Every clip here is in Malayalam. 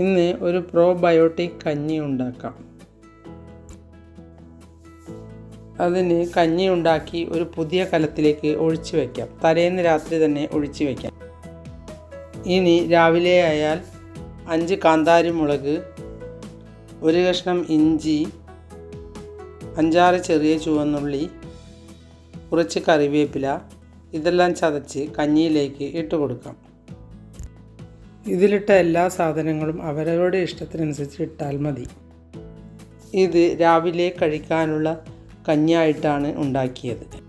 ഇന്ന് ഒരു പ്രോബയോട്ടിക് കഞ്ഞി ഉണ്ടാക്കാം. അതിന് കഞ്ഞി ഉണ്ടാക്കി ഒരു പുതിയ കലത്തിലേക്ക് ഒഴിച്ചു വയ്ക്കാം തലേന്ന് രാത്രി തന്നെ ഒഴിച്ചു വയ്ക്കാം ഇനി രാവിലെ ആയാൽ അഞ്ച് കാന്താരി മുളക് ഒരു കഷ്ണം ഇഞ്ചി അഞ്ചാറ് ചെറിയ ചുവന്നുള്ളി കുറച്ച് കറിവേപ്പില ഇതെല്ലാം ചതച്ച് കഞ്ഞിയിലേക്ക് ഇട്ട് കൊടുക്കാം. ഇതിലിട്ട എല്ലാ സാധനങ്ങളും അവരവരുടെ ഇഷ്ടത്തിനനുസരിച്ച് ഇട്ടാൽ മതി. ഇത് രാവിലെ കഴിക്കാനുള്ള കഞ്ഞായിട്ടാണ് ഉണ്ടാക്കിയത്.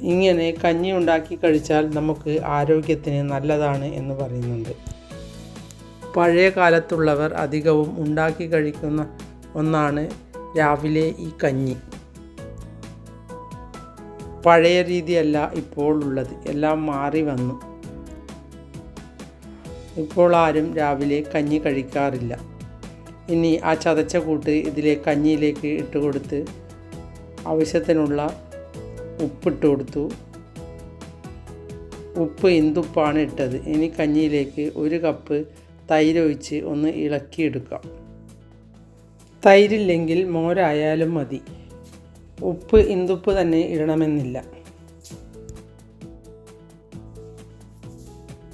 ഇങ്ങനെ കഞ്ഞി ഉണ്ടാക്കി കഴിച്ചാൽ നമുക്ക് ആരോഗ്യത്തിന് നല്ലതാണ് എന്ന് പറയുന്നുണ്ട്. പഴയ കാലത്തുള്ളവർ അധികവും ഉണ്ടാക്കി കഴിക്കുന്ന ഒന്നാണ് രാവിലെ ഈ കഞ്ഞി. പഴയ രീതിയല്ല ഇപ്പോൾ ഉള്ളത്. എല്ലാം മാറി വന്നു. ഇപ്പോൾ ആരും രാവിലെ കഞ്ഞി കഴിക്കാറില്ല. ഇനി ആ ചതച്ച കൂട്ട് ഇതിലെ കഞ്ഞിയിലേക്ക് ഇട്ട് കൊടുത്ത് ആവശ്യത്തിനുള്ള ഉപ്പിട്ട് കൊടുത്തു. ഉപ്പ് ഇന്തുപ്പാണ് ഇട്ടത്. ഇനി കഞ്ഞിയിലേക്ക് ഒരു കപ്പ് തൈര് ഒഴിച്ച് ഒന്ന് ഇളക്കിയെടുക്കാം. തൈരില്ലെങ്കിൽ മോരായാലും മതി. ഉപ്പ് ഇന്തുപ്പ് തന്നെ ഇടണമെന്നില്ല.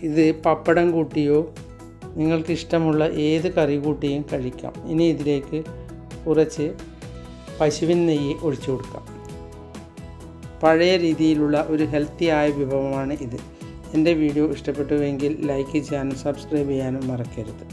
ഇത് പപ്പടം കൂട്ടിയോ നിങ്ങൾക്ക് ഇഷ്ടമുള്ള ഏത് കറി കൂട്ടിയും കഴിക്കാം. ഇനി ഇതിലേക്ക് കുറച്ച് പശുവിൻ നെയ്യ് ഒഴിച്ചു കൊടുക്കാം. പഴയ രീതിയിലുള്ള ഒരു ഹെൽത്തി ആയ വിഭവമാണ് ഇത്. എന്റെ വീഡിയോ ഇഷ്ടപ്പെട്ടുവെങ്കിൽ ലൈക്ക് ചെയ്യാനും സബ്സ്ക്രൈബ് ചെയ്യാനും മറക്കരുത്.